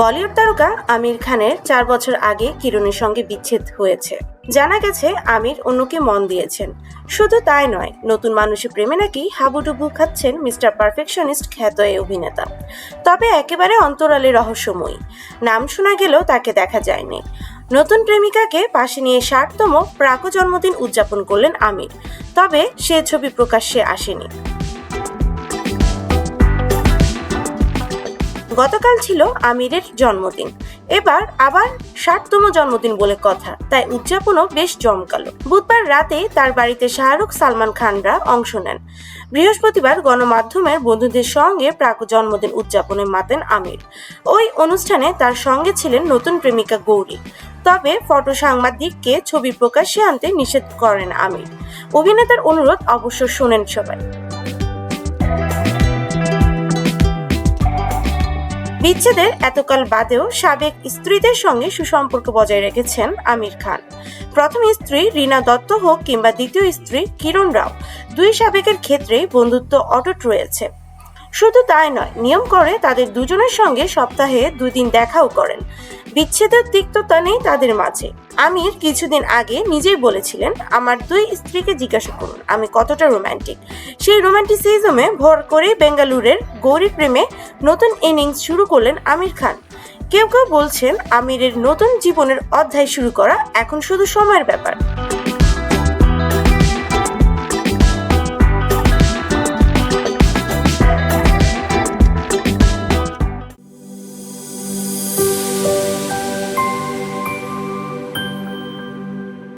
বলিউড তারকা আমির খানের চার বছর আগে কিরণের সঙ্গে বিচ্ছেদ হয়েছে। জানা গেছে, আমির অন্যকে মন দিয়েছেন। শুধু তাই নয়, নতুন মানুষের প্রেমে নাকি হাবুডুবু খাচ্ছেন মিস্টার পারফেকশনিস্ট খ্যাত এই অভিনেতা। তবে একেবারে অন্তরালে রহস্যময়ী। নাম শোনা গেলেও তাকে দেখা যায়নি। নতুন প্রেমিকাকে পাশে নিয়ে ষাটতম প্রাক জন্মদিন উদযাপন করলেন আমির। তবে সে ছবি প্রকাশ্যে আসেনি। গতকাল ছিল আমিরের জন্মদিন। এবার আবার ষাটতম জন্মদিন বলে কথা, তাই উদযাপনও বেশ জমকালো। বুধবার রাতে তার বাড়িতে শাহরুখ সালমান খানরা অংশ নেন। বৃহস্পতিবার গণমাধ্যমের বন্ধুদের সঙ্গে প্রাক জন্মদিন উদযাপনে মাতেন আমির। ওই অনুষ্ঠানে তার সঙ্গে ছিলেন নতুন প্রেমিকা গৌরী। তবে ফটো সাংবাদিককে ছবি প্রকাশ্যে আনতে নিষেধ করেন আমির। অভিনেতার অনুরোধ অবশ্য শোনেন সবাই। বিচ্ছেদের এতকাল বাদেও সাবেক স্ত্রীদের সঙ্গে সুসম্পর্ক বজায় রেখেছেন আমির খান। প্রথম স্ত্রী রিনা দত্ত হোক কিংবা দ্বিতীয় স্ত্রী কিরণ রাও, দুই সাবেকের ক্ষেত্রেই বন্ধুত্ব অটুট রয়েছে। শুধু তাই নয়, নিয়ম করে তাদের দুজনের সঙ্গে সপ্তাহে দুই দিন দেখাও করেন। বিচ্ছেদের তিক্ততা নেই তাদের মাঝে। আমির কিছুদিন আগে নিজেই বলেছিলেন, আমার দুই স্ত্রীকে জিজ্ঞাসা করুন, আমি কতটা রোম্যান্টিক সেই রোমান্টিসিজমে ভর করে বেঙ্গালুরের গৌরী প্রেমে নতুন ইনিংস শুরু করলেন আমির খান। কেউ কেউ বলছেন, আমিরের নতুন জীবনের অধ্যায় শুরু করা এখন শুধু সময়ের ব্যাপার।